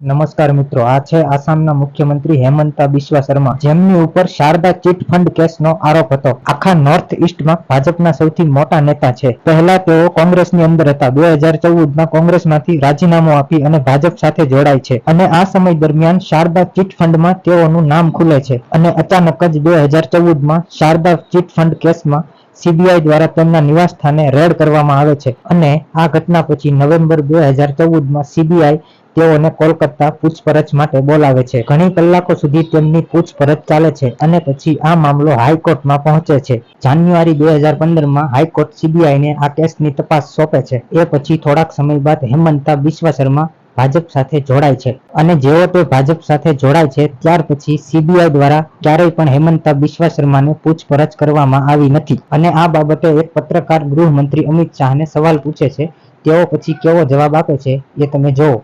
નમસ્કાર મિત્રો, આ છે આસામના મુખ્યમંત્રી હેમંતા બિસ્વા શર્મા. જેમની ઉપર શારદા ચીટ ફંડ કેસનો આરોપ હતો. આખા નોર્થ ઈસ્ટમાં ભાજપના સૌથી મોટા નેતા છે. પહેલા તેઓ કોંગ્રેસની અંદર હતા. બે હજાર ચૌદમાં કોંગ્રેસમાંથી રાજીનામું આપી અને ભાજપ સાથે જોડાય છે. અને આ સમય દરમિયાન શારદા ચીટ ફંડમાં તેઓનું નામ ખુલે છે. અને અચાનક જ બે હજાર ચૌદમાં શારદા ચીટ ફંડ કેસમાં સીબીઆઈ દ્વારા તેમના નિવાસ સ્થાને રેડ કરવામાં આવે છે. અને આ ઘટના પછી નવેમ્બર બે હજાર ચૌદમાં સીબીઆઈ તેઓને કોલકાતા પૂછપરછ માટે બોલાવે છે. ઘણી કલાકો સુધી તેમની પૂછપરછ ચાલે છે અને પછી આ મામલો હાઈકોર્ટમાં પહોંચે છે. જાન્યુઆરી બે હજાર પંદરમાં હાઈકોર્ટ સીબીઆઈને આ કેસની તપાસ સોંપે છે. એ પછી થોડાક સમય બાદ હેમંતા બિશ્વ શર્મા ભાજપ સાથે જોડાય છે. અને જેઓ તે ભાજપ સાથે જોડાય છે, ત્યાર પછી સીબીઆઈ દ્વારા ક્યારેય પણ હેમંતા બિશ્વ શર્માને પૂછપરછ કરવામાં આવી નથી. અને આ બાબતે એક પત્રકાર ગૃહમંત્રી અમિત શાહને સવાલ પૂછે છે. તેઓ પછી કેવો જવાબ આપે છે, એ તમે જોવો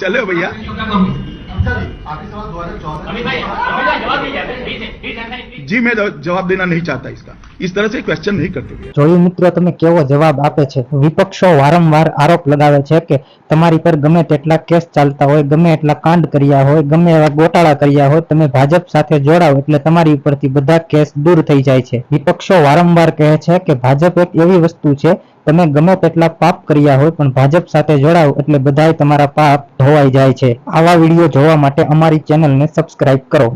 चलो भैया आपके सवाल दो हजार चौदह भाई अमित भाई जवाब दीजिए please please answer please ji मैं जवाब देना नहीं चाहता इसका इस तरह से क्वेश्चन नहीं करते भैया જોયું મિત્રો તમે કેવો જવાબ આપે છે વિપક્ષો વારંવાર આરોપ લગાવે છે કે તમારી પર ગમે તેટલા કેસ ચાલતા હોય ગમે એટલા કાંડ કર્યા હોય ગમે એવા ગોટાળા કર્યા હોય તમે ભાજપ સાથે જોડાઓ એટલે તમારી ઉપરથી બધા કેસ દૂર થઈ જાય છે વિપક્ષો વારંવાર કહે છે કે ભાજપ એક એવી વસ્તુ છે તમે ગમે તેટલા પાપ કર્યા હોય પણ ભાજપ સાથે જોડાઓ એટલે બધાય તમારા પાપ ધોવાઈ જાય છે આવા વિડીયો જોવા માટે અમારી ચેનલને સબસ્ક્રાઇબ કરો